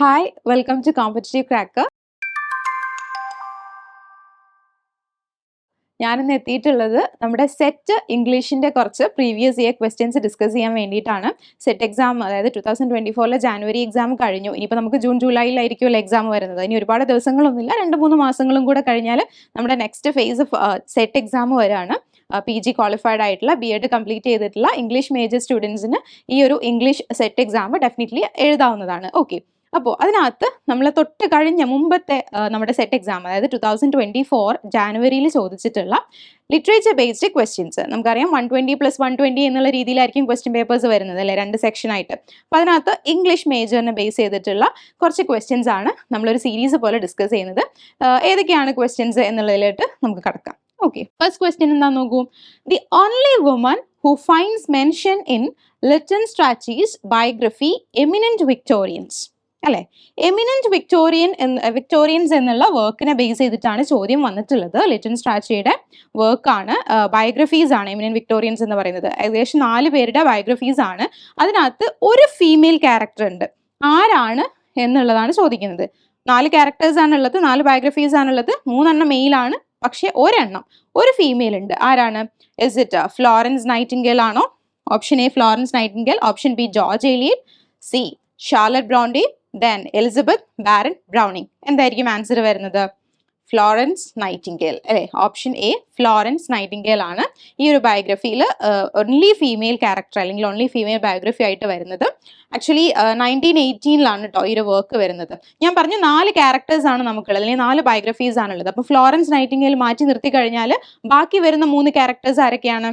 Hi welcome to competitive cracker ഞാനിന്ന് എത്തിയിട്ടുള്ളത് നമ്മുടെ സെറ്റ് ഇംഗ്ലീഷിന്റെ കുറച്ച് പ്രീവിയസ് ഇയർ ക്വസ്റ്റ്യൻസ് ഡിസ്കസ് ചെയ്യാൻ വേണ്ടിയിട്ടാണ്. സെറ്റ് എക്സാം അതായത് ടു തൗസൻഡ് ട്വന്റി ഫോറിലെ ജാനുവരി എക്സാം കഴിഞ്ഞു. ഇനിയിപ്പോൾ നമുക്ക് ജൂൺ ജൂലൈയിലായിരിക്കുമല്ലോ എക്സാം വരുന്നത്. ഇനി ഒരുപാട് ദിവസങ്ങളൊന്നുമില്ല. രണ്ട് മൂന്ന് മാസങ്ങളും കൂടെ കഴിഞ്ഞാൽ നമ്മുടെ നെക്സ്റ്റ് ഫേസ് സെറ്റ് എക്സാം വരാണ്. പി ജി ക്വാളിഫൈഡ് ആയിട്ടുള്ള ബി എഡ് കംപ്ലീറ്റ് ചെയ്തിട്ടുള്ള ഇംഗ്ലീഷ് മേജർ സ്റ്റുഡൻസിന് ഈ ഒരു ഇംഗ്ലീഷ് സെറ്റ് എക്സാം ഡെഫിനറ്റ്ലി എഴുതാവുന്നതാണ്. ഓക്കെ അപ്പോൾ അതിനകത്ത് നമ്മൾ തൊട്ട് കഴിഞ്ഞ മുമ്പത്തെ നമ്മുടെ സെറ്റ് എക്സാം അതായത് ടു തൗസൻഡ് ട്വന്റി ഫോർ ജാനുവരിയിൽ ചോദിച്ചിട്ടുള്ള ലിറ്ററേച്ചർ ബേസ്ഡ് ക്വസ്റ്റ്യൻസ് നമുക്കറിയാം one twenty plus one twenty എന്നുള്ള രീതിയിലായിരിക്കും ക്വസ്റ്റ്യൻ പേപ്പേഴ്സ് വരുന്നത് അല്ലേ? രണ്ട് സെക്ഷനായിട്ട് അപ്പോൾ അതിനകത്ത് ഇംഗ്ലീഷ് മേജറിനെ ബേസ് ചെയ്തിട്ടുള്ള കുറച്ച് ക്വസ്റ്റ്യൻസ് ആണ് നമ്മളൊരു സീരീസ് പോലെ ഡിസ്കസ് ചെയ്യുന്നത്. ഏതൊക്കെയാണ് ക്വസ്റ്റ്യൻസ് എന്നുള്ളതിലോട്ട് നമുക്ക് കടക്കാം. ഓക്കെ ഫസ്റ്റ് ക്വസ്റ്റ്യൻ എന്താ നോക്കൂ. The only woman who finds mention in Lytton Strachey's biography eminent Victorians അല്ലെ? എമിനന്റ് വിക്ടോറിയൻ എന്ന് വിക്ടോറിയൻസ് എന്നുള്ള വർക്കിനെ ബേസ് ചെയ്തിട്ടാണ് ചോദ്യം വന്നിട്ടുള്ളത്. ലിറ്റൻ സ്ട്രാച്ചിയുടെ വർക്കാണ് ബയോഗ്രഫീസ് ആണ് എമിനന്റ് വിക്ടോറിയൻസ് എന്ന് പറയുന്നത്. ഏകദേശം നാല് പേരുടെ ബയോഗ്രഫീസ് ആണ്. അതിനകത്ത് ഒരു ഫീമെയിൽ ക്യാരക്ടർ ഉണ്ട്. ആരാണ് എന്നുള്ളതാണ് ചോദിക്കുന്നത്. നാല് ക്യാരക്ടേഴ്സ് ആണുള്ളത് നാല് ബയോഗ്രഫീസ് ആണുള്ളത് മൂന്നെണ്ണം മെയിൽ ആണ് പക്ഷേ ഒരെണ്ണം ഒരു ഫീമെയിൽ ഉണ്ട്. ആരാണ്? ഇസ് ഇറ്റ് ഫ്ലോറൻസ് നൈറ്റിംഗേൽ ആണോ? Option A Florence Nightingale option B George Eliot C Charlotte Bronte then Elizabeth Barrett Browning എന്തായിരിക്കും ആൻസർ വരുന്നത്? ഫ്ലോറൻസ് നൈറ്റിംഗേൽ അല്ലേ? ഓപ്ഷൻ എ ഫ്ലോറൻസ് നൈറ്റിംഗേൽ ആണ്. ഈ ഒരു ബയോഗ്രഫിയിൽ ഓൺലി ഫീമെയിൽ ക്യാരക്ടർ അല്ലെങ്കിൽ ഓൺലി ഫീമെയിൽ ബയോഗ്രഫി ആയിട്ട് വരുന്നത്. ആക്ച്വലി നയന്റീൻ എയ്റ്റീനിലാണ് കേട്ടോ ഈ ഒരു വർക്ക് വരുന്നത്. ഞാൻ പറഞ്ഞു നാല് ക്യാരക്ടേഴ്സ് ആണ് നമുക്കുള്ളത് അല്ലെങ്കിൽ നാല് ബയോഗ്രഫീസ് ആണുള്ളത്. അപ്പോൾ ഫ്ലോറൻസ് നൈറ്റിംഗേൽ മാറ്റി നിർത്തി കഴിഞ്ഞാൽ ബാക്കി വരുന്ന മൂന്ന് ക്യാരക്ടേഴ്സ് ആരൊക്കെയാണ്?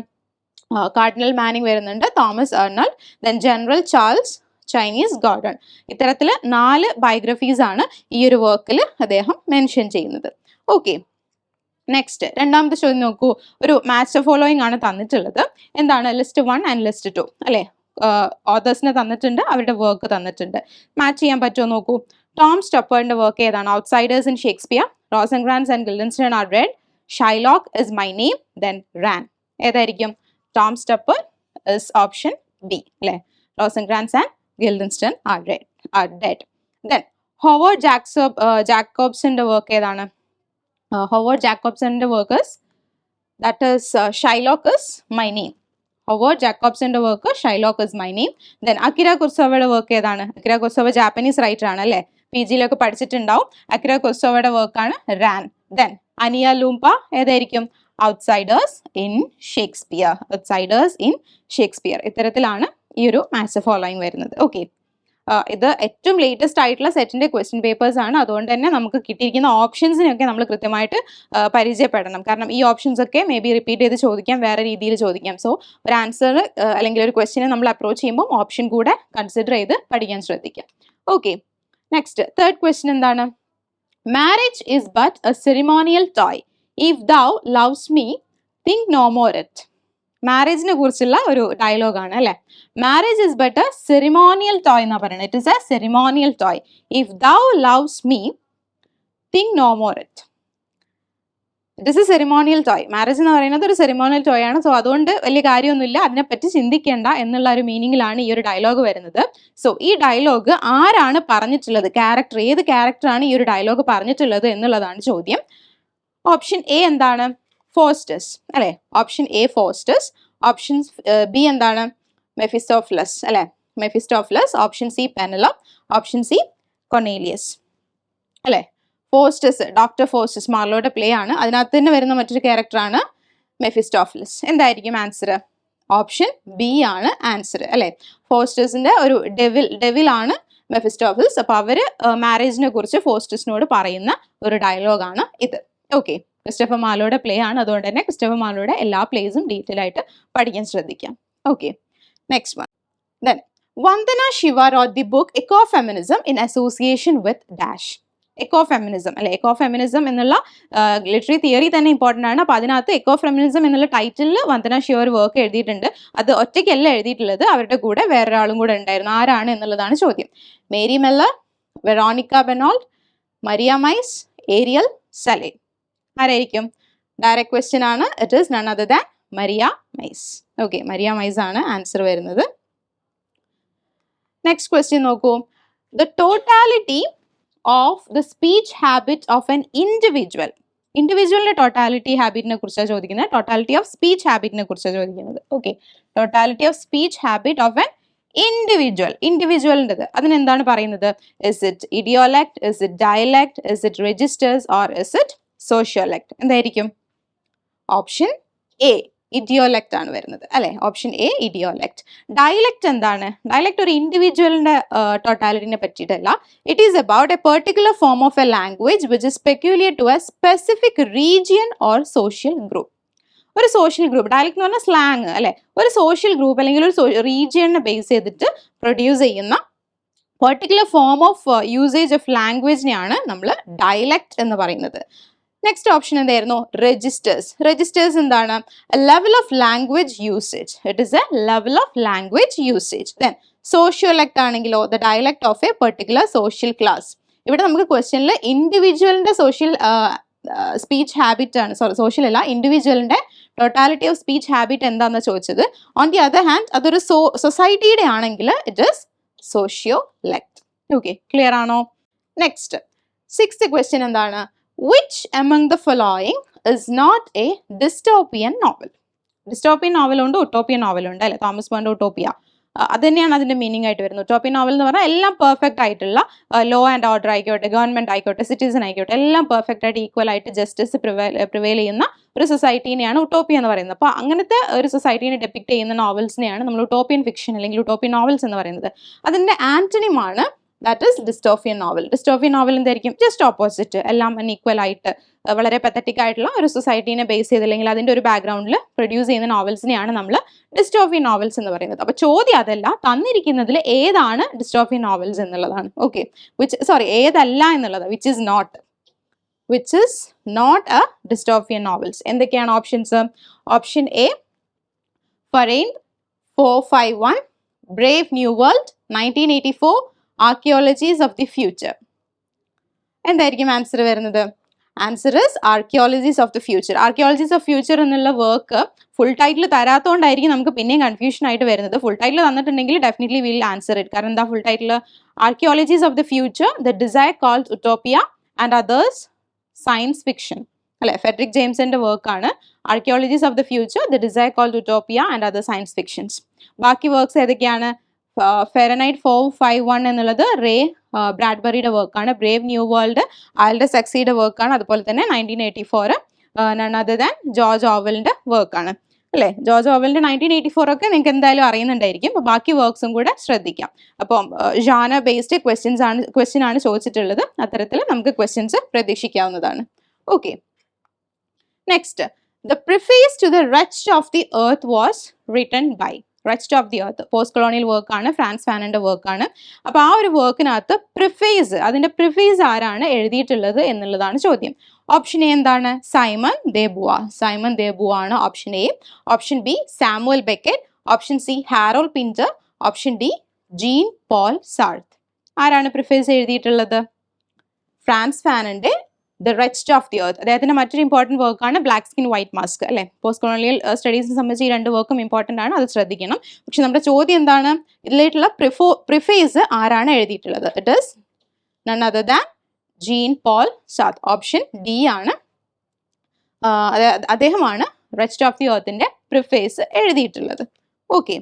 കാർഡിനൽ മാനിങ് വരുന്നുണ്ട് Thomas Arnold then General Charles Chinese Gordon ഇത്തരത്തിൽ നാല് ബയോഗ്രഫീസ് ആണ് ഈ ഒരു വർക്കിൽ അദ്ദേഹം മെൻഷൻ ചെയ്യുന്നത്. ഓക്കെ നെക്സ്റ്റ് രണ്ടാമത്തെ ചോദ്യം നോക്കൂ. ഒരു മാച്ച് ഫോളോയിങ് ആണ് തന്നിട്ടുള്ളത്. എന്താണ്? List one and list two അല്ലേ? ഓതേഴ്സിനെ തന്നിട്ടുണ്ട് അവരുടെ വർക്ക് തന്നിട്ടുണ്ട്. മാച്ച് ചെയ്യാൻ പറ്റുമോ നോക്കൂ. ടോം സ്റ്റപ്പറിന്റെ വർക്ക് ഏതാണ്? Outsiders in Shakespeare Rosencrantz and Guildenstern are dead Shylock is my name then Ran ഏതായിരിക്കും? Tom Stoppard is option B അല്ലേ? Rosencrantz and Guildenstern are dead then Howard Jacobson ജാക്കോബ്സിന്റെ work ഏതാണ്? Howard ജാക്കോബ്സന്റെ workers that is Shylock is my name Howard ജാക്കോബ്സിന്റെ work Shylock is my name then Akira കുർസോവയുടെ work ഏതാണ്? Akira കുർസോവ Japanese writer ആണ് അല്ലേ? P ജിയിലൊക്കെ പഠിച്ചിട്ടുണ്ടാവും. Akira കുർസോവയുടെ വർക്കാണ് Rann then Ania Loomba ഏതായിരിക്കും? Outsiders in Shakespeare Outsiders in Shakespeare ഇത്തരത്തിലാണ് ഈ ഒരു maths following വരുന്നത്. Okay ഇത് ഏറ്റവും ലേറ്റസ്റ്റ് ആയിട്ടുള്ള സെറ്റിന്റെ ക്വസ്റ്റ്യൻ പേപ്പേഴ്സ് ആണ്. അതുകൊണ്ട് തന്നെ നമുക്ക് കിട്ടിയിരിക്കുന്ന ഓപ്ഷൻസിനൊക്കെ നമ്മൾ കൃത്യമായിട്ട് പരിചയപ്പെടണം. കാരണം ഈ ഓപ്ഷൻസ് ഒക്കെ മേ ബി റിപ്പീറ്റ് ചെയ്ത് ചോദിക്കാം വേറെ രീതിയിൽ ചോദിക്കാം. സോ ഒരു ആൻസർ അല്ലെങ്കിൽ ഒരു ക്വസ്റ്റിനെ നമ്മൾ അപ്രോച്ച് ചെയ്യുമ്പോൾ ഓപ്ഷൻ കൂടെ കൺസിഡർ ചെയ്ത് പഠിക്കാൻ ശ്രദ്ധിക്കാം. ഓക്കെ നെക്സ്റ്റ് തേർഡ് ക്വസ്റ്റ്യൻ എന്താണ്? Marriage is but a ceremonial toy if thou loves me think no more it മാരേജിനെ കുറിച്ചുള്ള ഒരു ഡയലോഗാണ് അല്ലെ? Marriage is a ceremonial toy എന്നാ പറയുന്നത് it is a ceremonial toy if thou loves me think no more it it is a ceremonial toy marriage എന്ന് പറയുന്നത് ഒരു ceremonial toy ആണ്. സോ അതുകൊണ്ട് വലിയ കാര്യമൊന്നുമില്ല. അതിനെപ്പറ്റി ചിന്തിക്കേണ്ട എന്നുള്ള ഒരു മീനിങ്ങിലാണ് ഈ ഒരു ഡയലോഗ് വരുന്നത്. സോ ഈ ഡയലോഗ് ആരാണ് പറഞ്ഞിട്ടുള്ളത്? ക്യാരക്ടർ ഏത് ക്യാരക്ടറാണ് ഈ ഒരു ഡയലോഗ് പറഞ്ഞിട്ടുള്ളത് എന്നുള്ളതാണ് ചോദ്യം. ഓപ്ഷൻ എ എന്താണ്? ഫോസ്റ്റേഴ്സ് അല്ലെ? Option A Faustus. Option B എന്താണ്? മെഫിസ്റ്റോഫ്ലസ് അല്ലെ? മെഫിസ്റ്റോഫ്ലസ് ഓപ്ഷൻ സി പെനലം ഓപ്ഷൻ സി കൊണേലിയസ് അല്ലെ? ഫോസ്റ്റസ് ഡോക്ടർ ഫോസ്റ്റസ് മാർലോയുടെ പ്ലേ ആണ്. അതിനകത്ത് തന്നെ വരുന്ന മറ്റൊരു ക്യാരക്ടറാണ് മെഫിസ്റ്റോഫ്ലസ് എന്തായിരിക്കും ആൻസർ ഓപ്ഷൻ ബി ആണ് ആൻസർ അല്ലെ? ഫോസ്റ്റേഴ്സിന്റെ ഒരു ഡെവിൽ ഡെവിൽ ആണ് മെഫിസ്റ്റോഫിൽസ് അപ്പൊ അവർ മാരേജിനെ കുറിച്ച് ഫോസ്റ്റേഴ്സിനോട് പറയുന്ന ഒരു ഡയലോഗാണ് ഇത്. ഓക്കെ ക്രിസ്റ്റഫർ മാലോയുടെ പ്ലേ ആണ്. അതുകൊണ്ട് തന്നെ ക്രിസ്റ്റഫർ മാലോയുടെ എല്ലാ പ്ലേസും ഡീറ്റെയിൽ ആയിട്ട് പഠിക്കാൻ ശ്രദ്ധിക്കാം. Okay next one then Vandana Shiva wrote the book eco feminism in association with dash eco feminism അല്ലെ? എക്കോ ഫെമിനിസം എന്നുള്ള ലിറ്ററി തിയറി തന്നെ ഇമ്പോർട്ടന്റ് ആണ്. അപ്പോൾ അതിനകത്ത് എക്കോ ഫെമിനിസം എന്നുള്ള ടൈറ്റിലിൽ വന്ദന ശിവ ഒരു വർക്ക് എഴുതിയിട്ടുണ്ട്. അത് ഒറ്റയ്ക്കല്ല എഴുതിയിട്ടുള്ളത്. അവരുടെ കൂടെ വേറൊരാളും കൂടെ ഉണ്ടായിരുന്നു. ആരാണ് എന്നുള്ളതാണ് ചോദ്യം. Mary Mellor Veronica Bennholdt Maria Mies Ariel Salleh ആരായിരിക്കും? ഡയറക്റ്റ് ക്വസ്റ്റ്യൻ ആണ്. It is none other than Maria Mies okay Maria Mies ആണ് ആൻസർ വരുന്നത്. നെക്സ്റ്റ് ക്വസ്റ്റ്യൻ നോക്കൂ. The totality of the speech habit of an individual ഇൻഡിവിജ്വലിന്റെ totality ഹാബിറ്റിനെ കുറിച്ചാണ് ചോദിക്കുന്നത്. Totality of speech ഹാബിറ്റിനെ കുറിച്ചാണ് ചോദിക്കുന്നത്. Okay totality of speech habit of an individual ഇൻഡിവിജ്വലിന്റെത് അതിനെന്താണ് പറയുന്നത്? Is it idiolect is it dialect is it registers or is it sociolect എന്തായിരിക്കും? Option A idiolect ആണ് വരുന്നത്. അല്ലെ? ഓപ്ഷൻ എ ഇഡിയോലക്ട് ഡയലക്ട് എന്താണ്? ഡയലക്ട് ഒരു ഇൻഡിവിജ്വലിന്റെ ടോട്ടാലിറ്റിനെ പറ്റിയിട്ടല്ല. It is about a particular form of a language which is peculiar to a specific region or social group ഒരു social group dialect എന്ന് പറഞ്ഞാൽ സ്ലാങ് അല്ലെ? ഒരു സോഷ്യൽ ഗ്രൂപ്പ് അല്ലെങ്കിൽ ഒരു റീജിയനെ ബേസ് ചെയ്തിട്ട് പ്രൊഡ്യൂസ് ചെയ്യുന്ന particular form of usage of ലാംഗ്വേജിനെയാണ് നമ്മൾ ഡയലക്ട് എന്ന് പറയുന്നത്. നെക്സ്റ്റ് ഓപ്ഷൻ എന്തായിരുന്നു? രജിസ്റ്റേഴ്സ് രജിസ്റ്റേഴ്സ് എന്താണ്? Level of language usage it is a level of language usage then sociolect ആണെങ്കിലോ the dialect of a particular social class ഇവിടെ നമുക്ക് ക്വസ്റ്റ്യനിൽ ഇൻഡിവിജ്വലിന്റെ സോഷ്യൽ സ്പീച്ച് ഹാബിറ്റ് ആണ്. സോറി സോഷ്യൽ അല്ല ഇൻഡിവിജ്വലിന്റെ ടോട്ടാലിറ്റി ഓഫ് സ്പീച്ച് ഹാബിറ്റ് എന്താണെന്ന് ചോദിച്ചത്. ഓൺ ദി അതർ ഹാൻഡ് അതൊരു സോ സൊസൈറ്റിയുടെ ആണെങ്കിൽ it is sociolect okay clear ആണോ? നെക്സ്റ്റ് സിക്സ് ക്വസ്റ്റ്യൻ എന്താണ്? Which among the following is not a dystopian novel dystopian നോവലുണ്ട് ഒട്ടോപ്പിയൻ നോവലുണ്ട് അല്ലെ? തോമസ് ബോണ്ട് ഒട്ടോപ്പിയ അത് തന്നെയാണ് അതിന്റെ മീനിങ് ആയിട്ട് വരുന്നത്. ഉട്ടോപ്പിയൻ നോവൽ എന്ന് പറഞ്ഞാൽ എല്ലാം പെർഫെക്റ്റ് ആയിട്ടുള്ള ലോ ആൻഡ് ഓർഡർ ആയിക്കോട്ടെ ഗവൺമെന്റ് ആയിക്കോട്ടെ സിറ്റിസൺ ആയിക്കോട്ടെ എല്ലാം പെർഫെക്റ്റ് ആയിട്ട് ഈക്വൽ ആയിട്ട് ജസ്റ്റിസ് പ്രിവെയിൽ ചെയ്യുന്ന ഒരു സൊസൈറ്റീനെയാണ് ഉട്ടോപ്പിയ എന്ന് പറയുന്നത്. അപ്പോൾ അങ്ങനത്തെ ഒരു സൊസൈറ്റീനെ ഡെപ്പിക്ട് ചെയ്യുന്ന നോവൽസിനെയാണ് നമ്മൾ ഉട്ടോപ്പിയൻ ഫിക്ഷൻ അല്ലെങ്കിൽ ഉട്ടോപ്പിയൻ നോവൽസ് എന്ന് പറയുന്നത്. അതിന്റെ ആന്റണിമാണ് that is dystopian novel dystopian novel എന്തായിരിക്കും? ജസ്റ്റ് ഓപ്പോസിറ്റ് എല്ലാം ഈക്വൽ ആയിട്ട് വളരെ പത്തറ്റിക് ആയിട്ടുള്ള ഒരു സൊസൈറ്റീനെ ബേസ് ചെയ്ത് അല്ലെങ്കിൽ അതിന്റെ ഒരു ബാക്ക്ഗ്രൗണ്ടിൽ പ്രൊഡ്യൂസ് ചെയ്യുന്ന നോവൽസിനെയാണ് നമ്മൾ ഡിസ്റ്റോഫിയൻ നോവൽസ് എന്ന് പറയുന്നത്. അപ്പോൾ ചോദ്യം അതല്ല തന്നിരിക്കുന്നതിൽ ഏതാണ് ഡിസ്റ്റോഫിയൻ നോവൽസ് എന്നുള്ളതാണ്. ഓക്കെ വിച്ച് സോറി ഏതല്ല എന്നുള്ളത്. Which is not which is not a dystopian novels എന്തൊക്കെയാണ് options option A Fahrenheit four five one Brave New World nineteen eighty four Archaeologies of the Future എന്തായിരിക്കും answer വരുന്നത്? Answer is Archaeologies of the Future Archaeologies of Future എന്നുള്ള work full title തരാത്തതുകൊണ്ടായിരിക്കും നമുക്ക് പിന്നെയും confusion ആയിട്ട് വരുന്നത്. Full title തന്നിട്ടുണ്ടെങ്കിൽ definitely will answer it കാരണം എന്താ full title Archaeologies of the Future the desire called utopia and others science fiction അല്ലെ? ഫെഡറിക് ജെയിംസിന്റെ വർക്കാണ് Archaeologies of the Future the desire called utopia and other science fictions ബാക്കി works ഏതൊക്കെയാണ്? Fahrenheit four five one എന്നുള്ളത് Ray ബ്രാഡ്ബറിയുടെ വർക്കാണ് Brave new World Aldous സെക്സിയുടെ വർക്കാണ് അതുപോലെ തന്നെ nineteen eighty four other than George ഓവലിന്റെ വർക്കാണ് അല്ലേ? ജോർജ് ഓവലിന്റെ നയന്റീൻ എയ്റ്റി ഫോർ ഒക്കെ നിങ്ങൾക്ക് എന്തായാലും അറിയുന്നുണ്ടായിരിക്കും. അപ്പോൾ ബാക്കി വർക്ക്സും കൂടെ ശ്രദ്ധിക്കാം. അപ്പോൾ ജാന ബേസ്ഡ് ക്വസ്റ്റ്യൻസ് ആണ് ക്വസ്റ്റ്യൻ ആണ് ചോദിച്ചിട്ടുള്ളത്. അത്തരത്തിൽ നമുക്ക് ക്വസ്റ്റ്യൻസ് പ്രതീക്ഷിക്കാവുന്നതാണ്. Okay next the preface to the wretched of the earth was written by wretched of the earth post colonial work ആണ് ഫ്രാൻസ് ഫാനന്റെ വർക്കാണ് അപ്പോൾ ആ ഒരു വർക്കിനകത്ത് പ്രിഫേസ് അതിന്റെ പ്രിഫേസ് ആരാണ് എഴുതിയിട്ടുള്ളത് എന്നുള്ളതാണ് ചോദ്യം. ഓപ്ഷൻ എ എന്താണ്? Simone de Beauvoir Simone de Beauvoir ആണ് option A option B Samuel Beckett option C Harold Pinter option D Jean Paul Sartre ആരാണ് പ്രിഫേസ് എഴുതിയിട്ടുള്ളത്? Frantz ഫാനന്റെ the wretched of the earth അദ്ദേഹത്തിന്റെ മറ്റൊരു ഇമ്പോർട്ടന്റ് വർക്കാണ് black skin white mask അല്ലെ? Post colonial സ്റ്റഡീസിനെ സംബന്ധിച്ച് ഈ രണ്ട് വർക്കും ഇമ്പോർട്ടന്റ് ആണ്. അത് ശ്രദ്ധിക്കണം. പക്ഷെ നമ്മുടെ ചോദ്യം എന്താണ്? ഇതിലായിട്ടുള്ള പ്രിഫോ പ്രിഫേസ് ആരാണ് എഴുതിയിട്ടുള്ളത്? It is none other than Jean Paul Sartre option D ആണ്. അദ്ദേഹമാണ് റെസ്റ്റ് ഓഫ് ദി എർത്തിന്റെ പ്രിഫേസ് എഴുതിയിട്ടുള്ളത്. ഓക്കെ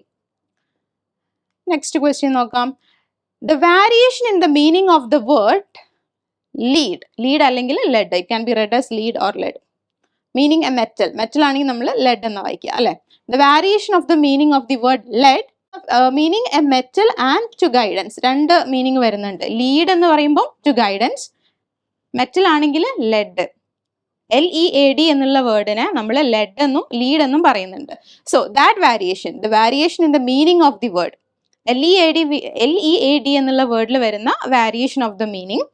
നെക്സ്റ്റ് ക്വസ്റ്റ്യൻ നോക്കാം. The variation in the meaning of the word lead lead അല്ലെങ്കിൽ lead it can be read as lead or lead meaning a metal metal ആണെങ്കിൽ നമ്മൾ lead എന്ന് വായിക്കുക അല്ലെ? The variation of the meaning of the word lead meaning a metal and to guidance രണ്ട് meaning വരുന്നുണ്ട്. Lead എന്ന് പറയുമ്പോൾ to guidance metal ആണെങ്കിൽ lead L E A D എന്നുള്ള വേർഡിനെ നമ്മൾ ലെഡ് എന്നും ലീഡ് എന്നും പറയുന്നുണ്ട്. So that variation the variation in the meaning of the word L E A D L E A D എന്നുള്ള വേർഡിൽ വരുന്ന variation of the meaning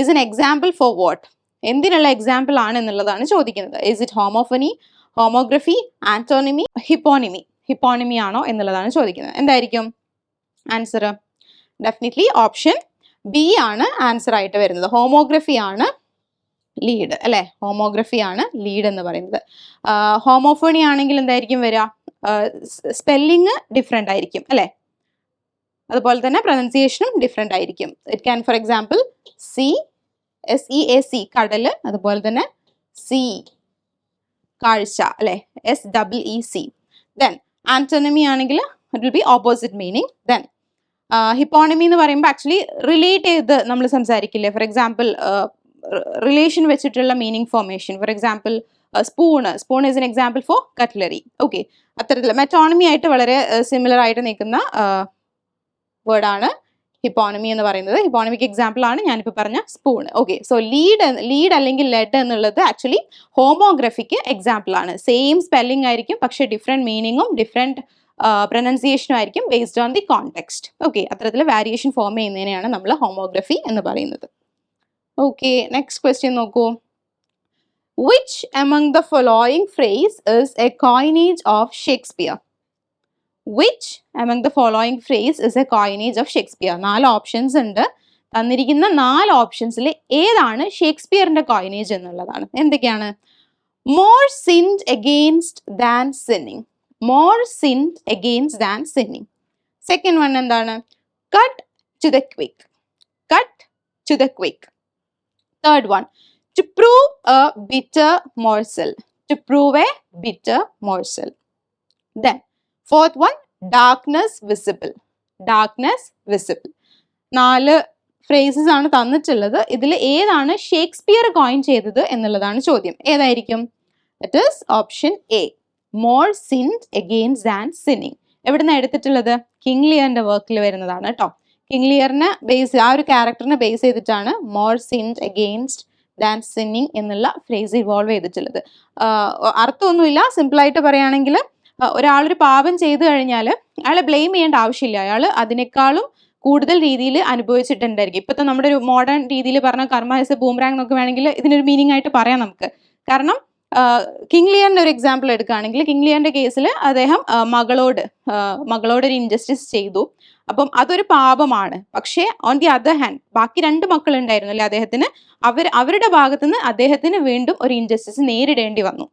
is an example for what എന്തിനുള്ള എക്സാമ്പിൾ ആണ് എന്നുള്ളതാണ് ചോദിക്കുന്നത്. ഇസ് ഇറ്റ് ഹോമോഫനി ഹോമോഗ്രഫി ആന്റോണിമി ഹിപ്പോണിമി ഹിപ്പോണിമി ആണോ എന്നുള്ളതാണ് ചോദിക്കുന്നത്. എന്തായിരിക്കും? ആൻസർ ഡെഫിനറ്റ്ലി ഓപ്ഷൻ ബി ആണ് ആൻസർ ആയിട്ട് വരുന്നത്. ഹോമോഗ്രഫി ആണ് ലീഡ് അല്ലെ? ഹോമോഗ്രഫി ആണ് ലീഡ് എന്ന് പറയുന്നത്. ഹോമോഫോണി ആണെങ്കിൽ എന്തായിരിക്കും വരിക സ്പെല്ലിങ് ഡിഫറെന്റ് ആയിരിക്കും അല്ലെ? അതുപോലെ തന്നെ പ്രൊനൗൺസിയേഷനും ഡിഫറെന്റ് ആയിരിക്കും. It can for example sea S E A sea കടൽ അതുപോലെ തന്നെ സി കാഴ്ച അല്ലെ? S double E see then antonymy ആണെങ്കിൽ it will be opposite meaning then hyponymy എന്ന് പറയുമ്പോൾ ആക്ച്വലി റിലേറ്റ് ചെയ്ത് നമ്മൾ സംസാരിക്കില്ലേ? ഫോർ എക്സാമ്പിൾ റിലേഷൻ വെച്ചിട്ടുള്ള meaning formation for example spoon spoon is an example for cutlery okay അത്തരത്തിൽ മെറ്റോണമി ആയിട്ട് വളരെ സിമിലർ ആയിട്ട് നിൽക്കുന്ന വേർഡാണ് ഹിപ്പോണമി എന്ന് പറയുന്നത്. ഹിപ്പോണമിക്ക് എക്സാമ്പിൾ ആണ്. ഞാനിപ്പോൾ പറഞ്ഞ spoon okay so lead lead അല്ലെങ്കിൽ ലെഡ് എന്നുള്ളത് ആക്ച്വലി ഹോമോഗ്രഫിക്ക് എക്സാമ്പിൾ ആണ്. സെയിം സ്പെല്ലിംഗ് ആയിരിക്കും പക്ഷേ ഡിഫറെന്റ് മീനിങ്ങും ഡിഫറെന്റ് പ്രൊനൗൺസിയേഷനും ആയിരിക്കും based on the context okay അത്തരത്തിൽ വാരിയേഷൻ ഫോം ചെയ്യുന്നതിനെയാണ് നമ്മൾ ഹോമോഗ്രഫി എന്ന് പറയുന്നത്. ഓക്കെ നെക്സ്റ്റ് ക്വസ്റ്റ്യൻ നോക്കൂ. Which among the following phrase is a coinage of Shakespeare which among the following phrase is a coinage of Shakespeare നാല് options ഉണ്ട്. തന്നിരിക്കുന്ന നാല് ഓപ്ഷൻസിൽ ഏതാണ് ഷേക്സ്പിയറിന്റെ കോയിനേജ് എന്നുള്ളതാണ്. എന്തൊക്കെയാണ്? More sinned against than sinning more sinned against than sinning second one എന്താണ്? Cut to the quick cut to the quick third one to prove a bitter morsel to prove a bitter morsel then fourth one darkness visible darkness visible നാല് phrases ആണ് തന്നിട്ടുള്ളത്. ഇതിൽ ഏതാണ് Shakespeare coin ചെയ്തത് എന്നുള്ളതാണ് ചോദ്യം. ഏതായിരിക്കും? That is option A more sinned against and sinning എവിടുന്ന എടുത്തിട്ടുള്ളത്? കിങ് ലിയറിന്റെ വർക്കിൽ വരുന്നതാണ് കേട്ടോ കിങ് ലിയറിനെ ബേസ് ആ ഒരു ക്യാരക്ടറിനെ ബേസ് ചെയ്തിട്ടാണ് more sinned against than sinning എന്നുള്ള ഫ്രേസ് ഇവോൾവ് ചെയ്തിട്ടുള്ളത്. അർത്ഥമൊന്നുമില്ല. സിമ്പിളായിട്ട് പറയുകയാണെങ്കിൽ ഒരാളൊരു പാപം ചെയ്തു കഴിഞ്ഞാൽ അയാളെ ബ്ലെയിം ചെയ്യേണ്ട ആവശ്യമില്ല. അയാൾ അതിനേക്കാളും കൂടുതൽ രീതിയിൽ അനുഭവിച്ചിട്ടുണ്ടായിരിക്കും. ഇപ്പോഴത്തെ നമ്മുടെ ഒരു മോഡേൺ രീതിയിൽ പറഞ്ഞ കർമ്മ എസ് ബൂംറാങ് എന്നൊക്കെ വേണമെങ്കിൽ ഇതിനൊരു മീനിങ് ആയിട്ട് പറയാം നമുക്ക്. കാരണം കിങ് ലിയറിന്റെ ഒരു എക്സാമ്പിൾ എടുക്കുകയാണെങ്കിൽ കിങ് ലിയറിന്റെ കേസിൽ അദ്ദേഹം മകളോട് മകളോട് ഒരു ഇൻജസ്റ്റിസ് ചെയ്തു. അപ്പം അതൊരു പാപമാണ്. പക്ഷേ ഓൺ ദി അതർ ഹാൻഡ് ബാക്കി രണ്ട് മക്കളുണ്ടായിരുന്നു അല്ലേ അദ്ദേഹത്തിന്? അവർ അവരുടെ ഭാഗത്തുനിന്ന് അദ്ദേഹത്തിന് വീണ്ടും ഒരു ഇൻജസ്റ്റിസ് നേരിടേണ്ടി വന്നു.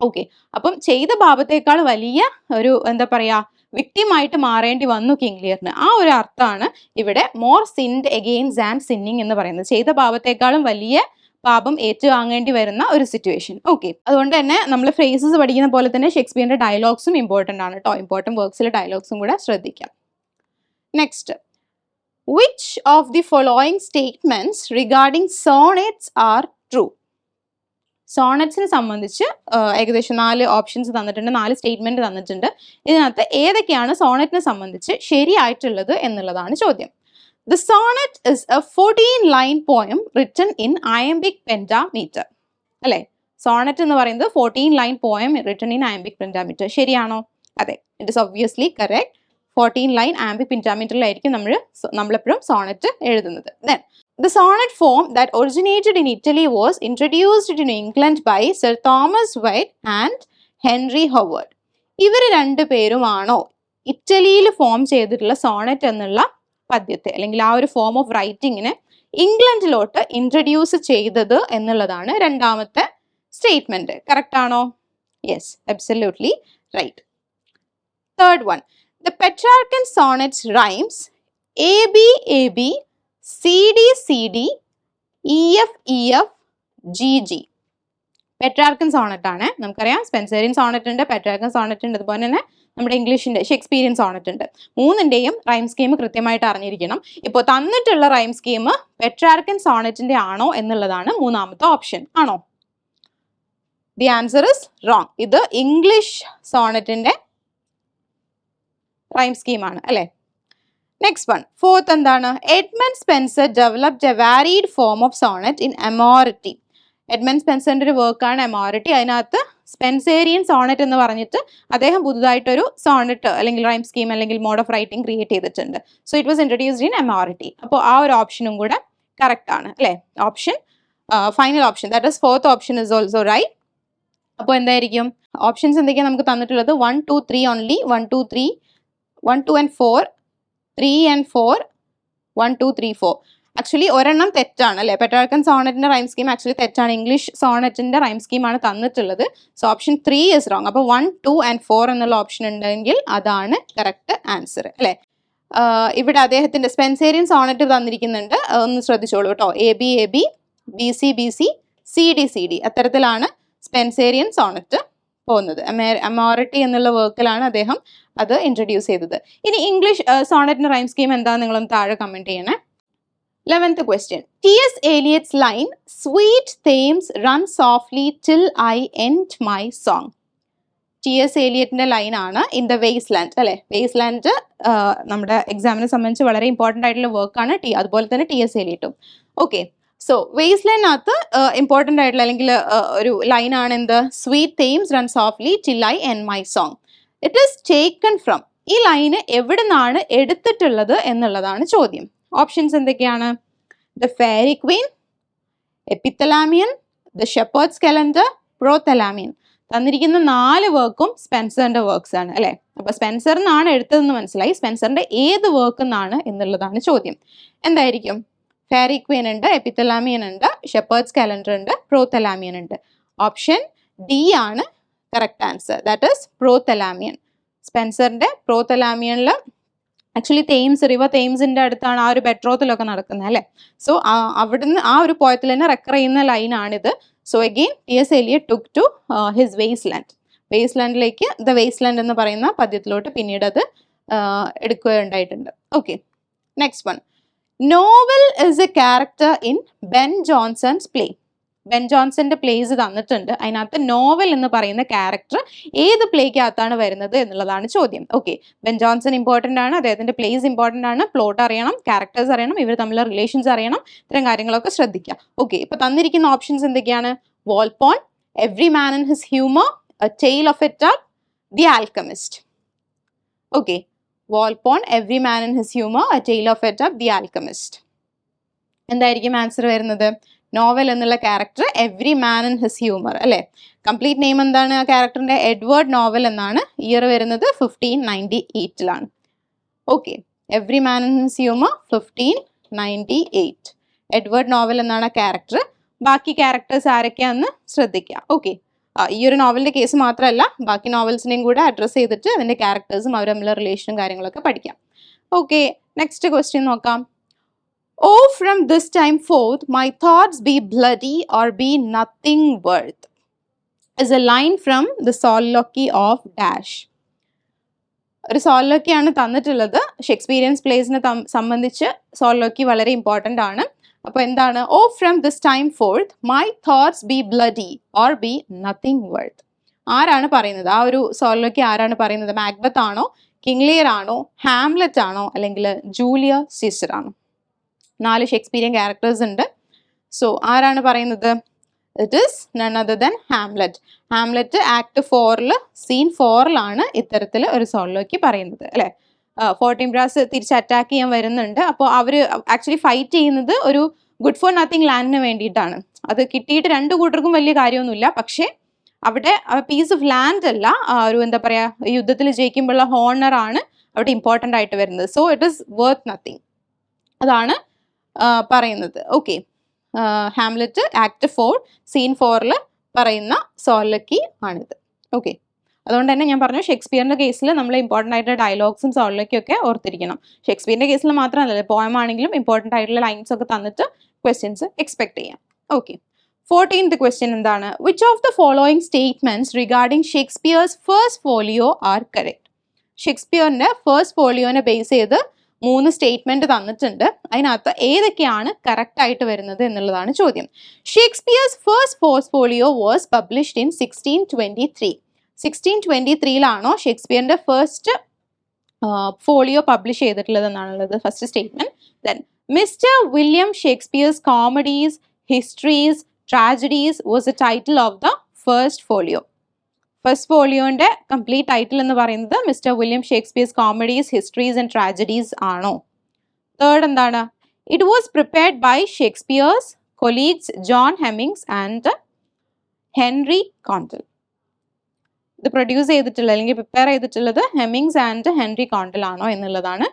ഓക്കെ അപ്പം ചെയ്ത പാപത്തേക്കാൾ വലിയ ഒരു എന്താ പറയാ വിക്ടിമായിട്ട് മാറേണ്ടി വന്നു കിങ് ലിയറിന് ആ ഒരു അർത്ഥമാണ് ഇവിടെ more sinned against and sinning എന്ന് പറയുന്നത്. ചെയ്ത പാപത്തെക്കാളും വലിയ പാപം ഏറ്റുവാങ്ങേണ്ടി വരുന്ന ഒരു സിറ്റുവേഷൻ ഓക്കെ അതുകൊണ്ട് തന്നെ നമ്മൾ ഫ്രേസസ് പഠിക്കുന്ന പോലെ തന്നെ ഷേക്സ്പിയറിന്റെ ഡയലോഗ്സും ഇമ്പോർട്ടന്റ് ആണ് കേട്ടോ ഇമ്പോർട്ടന്റ് വർക്ക്സിലെ ഡയലോഗ്സും കൂടെ ശ്രദ്ധിക്കാം. Next which of the following statements regarding sonnets are true സോണറ്റ്സിനെ സംബന്ധിച്ച് ഏകദേശം നാല് ഓപ്ഷൻസ് തന്നിട്ടുണ്ട് നാല് സ്റ്റേറ്റ്മെന്റ് തന്നിട്ടുണ്ട്. ഇതിനകത്ത് ഏതൊക്കെയാണ് സോണറ്റിനെ സംബന്ധിച്ച് ശരിയായിട്ടുള്ളത് എന്നുള്ളതാണ് ചോദ്യം. The sonnet is a fourteen line poem written in iambic pentameter അല്ലേ? സോണറ്റ് എന്ന് പറയുന്നത് fourteen line poem written in iambic pentameter ശരിയാണോ? അതെ it is obviously correct fourteen line iambic പെന്റാമീറ്ററിലായിരിക്കും നമ്മൾ നമ്മളെപ്പോഴും സോണറ്റ് എഴുതുന്നത്. Then The sonnet form that originated in Italy was introduced to England by Sir Thomas White and Henry Howard. ഇവർ രണ്ടു പേരുമാണോ? ഇറ്റലിയിൽ form ചെയ്തിട്ടുള്ള Sonet എന്നുള്ള പദ്യത്തെ അല്ലെങ്കിൽ ആ ഒരു ഫോം ഓഫ് റൈറ്റിങ്ങിനെ ഇംഗ്ലണ്ടിലോട്ട് ഇൻട്രൊഡ്യൂസ് ചെയ്തത് എന്നുള്ളതാണ് രണ്ടാമത്തെ സ്റ്റേറ്റ്മെന്റ് കറക്റ്റ് ആണോ? Yes absolutely right third one the Petrarchan sonnets rhymes A B A B C D C D E F E F G G Petrarchan sonnet ആണ്. നമുക്കറിയാം സ്പെൻസേറിയൻ സോണറ്റ് ഉണ്ട് Petrarchan sonnet ഉണ്ട് അതുപോലെ തന്നെ നമ്മുടെ ഇംഗ്ലീഷിന്റെ Shakespearean Sonet ഉണ്ട്. മൂന്നിന്റെയും rhyme scheme കൃത്യമായിട്ട് അറിഞ്ഞിരിക്കണം. ഇപ്പോൾ തന്നിട്ടുള്ള റൈം സ്കീം പെട്രാർക്കൻ സോണറ്റിന്റെ ആണോ എന്നുള്ളതാണ് മൂന്നാമത്തെ ഓപ്ഷൻ ആണോ? ദി ആൻസർ ഇസ് റോങ് ഇത് ഇംഗ്ലീഷ് സോണറ്റിന്റെ റൈം സ്കീമാണ് അല്ലേ? നെക്സ്റ്റ് വൺ ഫോർത്ത് എന്താണ്? Edmund Spenser developed a varied form of sonnet in Amoretti Edmund സ്പെൻസറിന്റെ ഒരു വർക്കാണ് എമോറിറ്റി അതിനകത്ത് സ്പെൻസേരിയൻ സോണറ്റ് എന്ന് പറഞ്ഞിട്ട് അദ്ദേഹം പുതുതായിട്ടൊരു സോണറ്റ് അല്ലെങ്കിൽ റൈം സ്കീം അല്ലെങ്കിൽ മോഡ് ഓഫ് റൈറ്റിംഗ് ക്രിയേറ്റ് ചെയ്തിട്ടുണ്ട്. So it was introduced in Amoretti അപ്പോൾ ആ ഒരു ഓപ്ഷനും കൂടെ കറക്റ്റ് ആണ് അല്ലേ? Option final option that is fourth option is also right അപ്പോൾ എന്തായിരിക്കും? ഓപ്ഷൻസ് എന്തൊക്കെയാണ് നമുക്ക് തന്നിട്ടുള്ളത്? One two three only one two three one two and four three and four one two three four actually ഒരെണ്ണം തെറ്റാണ് അല്ലേ? പെട്രാർക്കൻ സോണറ്റിന്റെ rhyme scheme actually തെറ്റാണ്. ഇംഗ്ലീഷ് സോണറ്റിന്റെ റൈം സ്കീമാണ് തന്നിട്ടുള്ളത്. So option three is wrong അപ്പോൾ വൺ ടു ആൻഡ് ഫോർ എന്നുള്ള ഓപ്ഷൻ ഉണ്ടെങ്കിൽ അതാണ് കറക്റ്റ് ആൻസർ അല്ലേ? ഇവിടെ അദ്ദേഹത്തിന്റെ സ്പെൻസേരിയൻ സോണറ്റ് തന്നിരിക്കുന്നുണ്ട്. ഒന്ന് ശ്രദ്ധിച്ചോളൂ കേട്ടോ. A B A B B C B C C D C D അത്തരത്തിലാണ് Spenserian sonnet പോകുന്നത്. അമോറിറ്റി എന്നുള്ള വർക്കിലാണ് അദ്ദേഹം അത് ഇൻട്രൊഡ്യൂസ് ചെയ്തത്. ഇനി ഇംഗ്ലീഷ് സോണറ്റിന് റൈം സ്കീം എന്താണെന്ന് നിങ്ങളൊന്ന് താഴെ കമന്റ് ചെയ്യണേ. Eleventh question T S Eliot's line sweet Thames run softly till I end my song T S ഏലിയറ്റിന്റെ ലൈനാണ് ഇൻ ദ വേസ് ലാൻഡ് അല്ലെ? വേസ് ലാൻഡ് നമ്മുടെ എക്സാമിനെ സംബന്ധിച്ച് വളരെ ഇമ്പോർട്ടന്റ് ആയിട്ടുള്ള വർക്കാണ് ടി അതുപോലെ തന്നെ ടി എസ് ഏലിയറ്റും ഓക്കെ സോ വേസ് ലൈനകത്ത് ഇമ്പോർട്ടന്റ് ആയിട്ടുള്ള അല്ലെങ്കിൽ ഒരു ലൈനാണ് എന്ത്? Sweet Thames run softly I end my song it is taken from ഈ ലൈന് എവിടെ നിന്നാണ് എടുത്തിട്ടുള്ളത് എന്നുള്ളതാണ് ചോദ്യം. ഓപ്ഷൻസ് എന്തൊക്കെയാണ്? The Faerie Queene Epithalamion the Shepherd's Calendar Prothalamion തന്നിരിക്കുന്ന നാല് വർക്കും സ്പെൻസറിന്റെ വർക്ക്സ് ആണ് അല്ലെ? അപ്പൊ സ്പെൻസറിനാണ് എടുത്തതെന്ന് മനസ്സിലായി. സ്പെൻസറിന്റെ ഏത് വർക്ക് എന്നാണ് എന്നുള്ളതാണ് ചോദ്യം. എന്തായിരിക്കും? ഫെയറി ക്വീൻ ഉണ്ട് എപ്പിത്തലാമിയൻ ഉണ്ട് ഷെപ്പേർഡ്സ് കാലണ്ടർ ഉണ്ട് പ്രോത്തലാമിയൻ ഉണ്ട്. ഓപ്ഷൻ ഡി ആണ് correct answer that is Prothalamion സ്പെൻസറിന്റെ പ്രോത്തലാമിയനിൽ ആക്ച്വലി തെയിംസ് റിവർ തെയിംസിന്റെ അടുത്താണ് ആ ഒരു ബെട്രോത്തിലൊക്കെ നടക്കുന്നത് അല്ലേ? സോ അവിടുന്ന് ആ ഒരു പോയത്തിൽ തന്നെ റെക്കർ ചെയ്യുന്ന ലൈനാണിത് so again T S Eliot took to his waste land waste ലാൻഡിലേക്ക് the waste land എന്ന് പറയുന്ന പദ്യത്തിലോട്ട് പിന്നീട് അത് ആഹ് എടുക്കുകയുണ്ടായിട്ടുണ്ട്. Okay next one Knowell is a character in Ben Jonson's play Ben ജോൺസന്റെ plays തന്നിട്ടുണ്ട്. അതിനകത്ത് നോവൽ എന്ന് പറയുന്ന ക്യാരക്ടർ ഏത് പ്ലേക്കകത്താണ് വരുന്നത് എന്നുള്ളതാണ് ചോദ്യം. ഓക്കെ ബെൻ ജോൺസൺ ഇമ്പോർട്ടന്റ് ആണ് അദ്ദേഹത്തിന്റെ പ്ലേസ് ഇമ്പോർട്ടന്റ് ആണ് പ്ലോട്ട് അറിയണം ക്യാരക്ടേഴ്സ് അറിയണം ഇവർ തമ്മിലുള്ള റിലേഷൻസ് അറിയണം ഇത്തരം കാര്യങ്ങളൊക്കെ ശ്രദ്ധിക്കുക ഓക്കെ ഇപ്പൊ തന്നിരിക്കുന്ന ഓപ്ഷൻസ് എന്തൊക്കെയാണ്? Volpone every man in his humour tale of at the alchemist okay Volpone every man in his humour a tale of at the alchemist എന്തായിരിക്കും ആൻസർ വരുന്നത്? നോവൽ എന്നുള്ള character every man in his humour അല്ലേ? Complete name എന്താണ് ആ ക്യാരക്ടറിന്റെ Edward Knowell എന്നാണ് year വരുന്നത് fifteen ninety എയ്റ്റിലാണ് okay every man in his humour fifteen ninety eight Edward Knowell എന്നാണ് ആ ക്യാരക്ടർ ബാക്കി ക്യാരക്ടേഴ്സ് ആരൊക്കെയാണെന്ന് ശ്രദ്ധിക്കുക ഓക്കെ ഈ ഒരു നോവലിന്റെ കേസ് മാത്രമല്ല ബാക്കി നോവൽസിനെയും കൂടെ അഡ്രസ്സ് ചെയ്തിട്ട് അതിന്റെ ക്യാരക്ടേഴ്സും അവർ തമ്മിലുള്ള റിലേഷനും കാര്യങ്ങളൊക്കെ പഠിക്കാം. ഓക്കെ നെക്സ്റ്റ് ക്വസ്റ്റ്യൻ നോക്കാം. O from this time forth my thoughts be bloody or be nothing worth. Is a line from the soliloquy of dash ഒരു സോലോക്കിയാണ് തന്നിട്ടുള്ളത്. ഷേക്സ്പീരിയൻസ് പ്ലേസിനെ സംബന്ധിച്ച് സോലോക്കി വളരെ ഇമ്പോർട്ടന്റ് ആണ്. അപ്പോൾ എന്താണ്? O from this time forth my thoughts be bloody or be nothing worth ആരാണ് പറയുന്നത്? ആ ഒരു സോളിലോക്കി ആരാണ് പറയുന്നത്? മാക്ബത്ത് ആണോ? കിങ്ലിയർ ആണോ? ഹാംലെറ്റ് ആണോ? അല്ലെങ്കിൽ ജൂലിയ സീസർ ആണോ? നാല് ഷേക്സ്പീരിയൻ ക്യാരക്ടേഴ്സ് ഉണ്ട്. സോ ആരാണ് പറയുന്നത്? It is none other than Hamlet Hamlet act ഫോറിൽ സീൻ ഫോറിലാണ് ഇത്തരത്തിൽ ഒരു സോളിലേക്ക് പറയുന്നത് അല്ലേ? ഫോർട്ടീൻ ബ്രാസ് തിരിച്ച് അറ്റാക്ക് ചെയ്യാൻ വരുന്നുണ്ട്. അപ്പോൾ അവർ ആക്ച്വലി ഫൈറ്റ് ചെയ്യുന്നത് ഒരു ഗുഡ് ഫോർ നത്തിങ് ലാൻഡിന് വേണ്ടിയിട്ടാണ്. അത് കിട്ടിയിട്ട് രണ്ട് കൂട്ടർക്കും വലിയ കാര്യമൊന്നുമില്ല. പക്ഷേ അവിടെ പീസ് ഓഫ് ലാൻഡ് അല്ല ഒരു എന്താ പറയുക യുദ്ധത്തിൽ ജയിക്കുമ്പോഴുള്ള ഹോണർ ആണ് അവിടെ ഇമ്പോർട്ടന്റ് ആയിട്ട് വരുന്നത്. So it is worth nothing അതാണ് പറയുന്നത്. Okay Hamlet act four scene ഫോറിൽ പറയുന്ന സോലക്കി ആണിത്. ഓക്കെ അതുകൊണ്ട് തന്നെ ഞാൻ പറഞ്ഞു ഷേക്സ്പിയറിന്റെ കേസിൽ നമ്മൾ ഇമ്പോർട്ടന്റ് ആയിട്ടുള്ള ഡയലോഗ്സും സോളിലേക്കൊക്കെ ഓർത്തിരിക്കണം. ഷേക്സ്പിയറിന്റെ കേസിൽ മാത്രമല്ല പോയം ആണെങ്കിലും ഇമ്പോർട്ടന്റ് ആയിട്ടുള്ള ലൈൻസ് ഒക്കെ തന്നിട്ട് ക്വസ്റ്റ്യൻസ് എക്സ്പെക്ട് ചെയ്യാം. ഓക്കെ ഫോർട്ടീൻത് ക്വസ്റ്റ്യൻ എന്താണ്? Which of the following statements regarding Shakespeare's first folio are correct ഷേക്സ്പിയറിന്റെ first ഫോളിയോനെ ബേസ് ചെയ്ത് മൂന്ന് സ്റ്റേറ്റ്മെന്റ് തന്നിട്ടുണ്ട്. അതിനകത്ത് ഏതൊക്കെയാണ് കറക്റ്റ് ആയിട്ട് വരുന്നത് എന്നുള്ളതാണ് ചോദ്യം. Shakespeare's first portfolio was published in sixteen twenty three sixteen twenty ത്രീയിലാണോ ഷേക്സ്പിയറിന്റെ ഫസ്റ്റ് ഫോളിയോ പബ്ലിഷ് ചെയ്തിട്ടുള്ളത് എന്നാണുള്ളത് first statement then Mister William Shakespeare's comedies histories tragedies was a title of the first folio first ഫോളിയോന്റെ complete title എന്ന് പറയുന്നത് Mister William Shakespeare's comedies histories and tragedies ആണോ. Third എന്താണ്? It was prepared by Shakespeare's colleagues John Hemings and Henry Condell ഇത് produce ചെയ്തിട്ടുള്ളത് അല്ലെങ്കിൽ prepare ചെയ്തിട്ടുള്ളത് ഹെമിങ്സ് and Henry കോണ്ടൽ ആണോ എന്നുള്ളതാണ്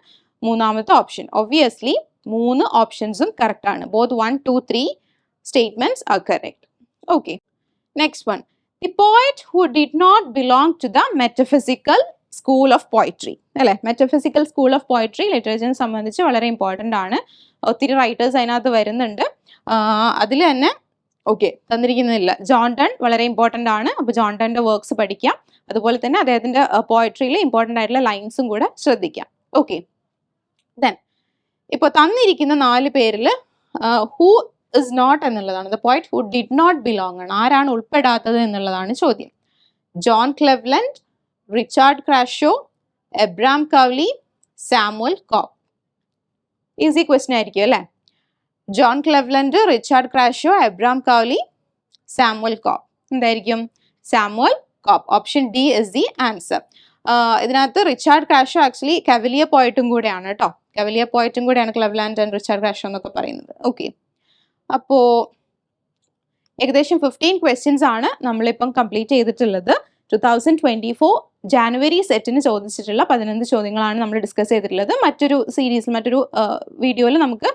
മൂന്നാമത്തെ ഓപ്ഷൻ ഒബ്വിയസ്ലി മൂന്ന് ഓപ്ഷൻസും കറക്റ്റ് ആണ്. Both one two three statements are correct okay next one the poet who did not belong to the metaphysical school of poetry അല്ലെ? മെറ്റഫിസിക്കൽ സ്കൂൾ ഓഫ് പോയിട്രി ലിറ്ററേച്ചറിനെ സംബന്ധിച്ച് വളരെ ഇമ്പോർട്ടന്റ് ആണ്. ഒത്തിരി റൈറ്റേഴ്സ് അതിനകത്ത് വരുന്നുണ്ട്. അതിൽ തന്നെ ഓക്കെ തന്നിരിക്കുന്നില്ല ജോൺ ടൺ വളരെ ഇമ്പോർട്ടന്റ് ആണ്. അപ്പോൾ ജോൺ ഡന്റെ വർക്ക്സ് പഠിക്കാം. അതുപോലെ തന്നെ അദ്ദേഹത്തിന്റെ പോയട്രിയിൽ ഇമ്പോർട്ടന്റ് ആയിട്ടുള്ള ലൈൻസും കൂടെ ശ്രദ്ധിക്കാം. ഓക്കെ ദെൻ ഇപ്പോൾ തന്നിരിക്കുന്ന നാല് പേരിൽ ഹൂ ഇസ് നോട്ട് എന്നുള്ളതാണ്. The poet who did not belong ആണ്. ആരാണ് ഉൾപ്പെടാത്തത് എന്നുള്ളതാണ് ചോദ്യം. John Cleveland Richard Crashaw Abraham Cowley Samuel Cope easy question ആയിരിക്കും അല്ലേ? John Cleveland Richard Crashaw Abraham Cowley Samuel Cope എന്തായിരിക്കും? Samuel Cope option D is the answer ഇതിനകത്ത് Richard Crashaw actually കവലിയ പോയിട്ടും കൂടെയാണ് കേട്ടോ കവലിയ പോയിട്ടും കൂടെയാണ് ക്ലെവ്ലാൻഡ് ആൻഡ് റിച്ചാർഡ് ക്രാഷോ എന്നൊക്കെ പറയുന്നത്. ഓക്കെ അപ്പോൾ ഏകദേശം ഫിഫ്റ്റീൻ ക്വസ്റ്റ്യൻസ് ആണ് നമ്മളിപ്പം കംപ്ലീറ്റ് ചെയ്തിട്ടുള്ളത്. Two thousand twenty four January സെറ്റിന് ചോദിച്ചിട്ടുള്ള പതിനൊന്ന് ചോദ്യങ്ങളാണ് നമ്മൾ ഡിസ്കസ് ചെയ്തിട്ടുള്ളത്. മറ്റൊരു സീരീസിൽ മറ്റൊരു വീഡിയോയിൽ നമുക്ക്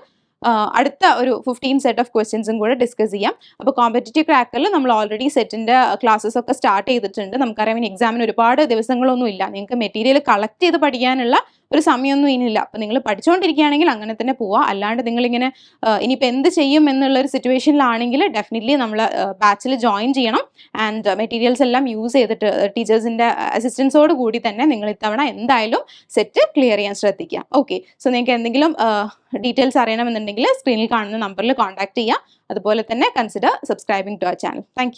അടുത്ത ഒരു ഫിഫ്റ്റീൻ സെറ്റ് ഓഫ് ക്വസ്റ്റ്യൻസും കൂടെ ഡിസ്കസ് ചെയ്യാം. അപ്പോൾ കോമ്പറ്റേറ്റീവ് ക്രാക്കറിൽ നമ്മൾ ഓൾറെഡി സെറ്റിന്റെ ക്ലാസ്സസ് ഒക്കെ സ്റ്റാർട്ട് ചെയ്തിട്ടുണ്ട്. നമുക്കറിയാം എക്സാമിന് ഒരുപാട് ദിവസങ്ങളൊന്നും ഇല്ല നിങ്ങൾക്ക് മെറ്റീരിയൽ കളക്ട് ചെയ്ത് പഠിക്കാനുള്ള ഒരു സമയമൊന്നും ഇനിയില്ല. അപ്പോൾ നിങ്ങൾ പഠിച്ചുകൊണ്ടിരിക്കുകയാണെങ്കിൽ അങ്ങനെ തന്നെ പോവുക അല്ലാണ്ട് നിങ്ങളിങ്ങനെ ഇനിയിപ്പോൾ എന്ത് ചെയ്യും എന്നുള്ള ഒരു സിറ്റുവേഷനിലാണെങ്കിൽ ഡെഫിനറ്റ്ലി നമ്മൾ ബാച്ചിൽ ജോയിൻ ചെയ്യണം. ആൻഡ് മെറ്റീരിയൽസ് എല്ലാം യൂസ് ചെയ്തിട്ട് ടീച്ചേഴ്സിന്റെ അസിസ്റ്റൻസോട് കൂടി തന്നെ നിങ്ങൾ ഇത്തവണ എന്തായാലും സെറ്റ് ക്ലിയർ ചെയ്യാൻ ശ്രദ്ധിക്കുക. ഓക്കെ സോ നിങ്ങൾക്ക് എന്തെങ്കിലും ഡീറ്റെയിൽസ് അറിയണമെന്നുണ്ടെങ്കിൽ സ്ക്രീനിൽ കാണുന്ന നമ്പറിൽ കോൺടാക്ട് ചെയ്യുക. അതുപോലെ തന്നെ consider subscribing to our channel thank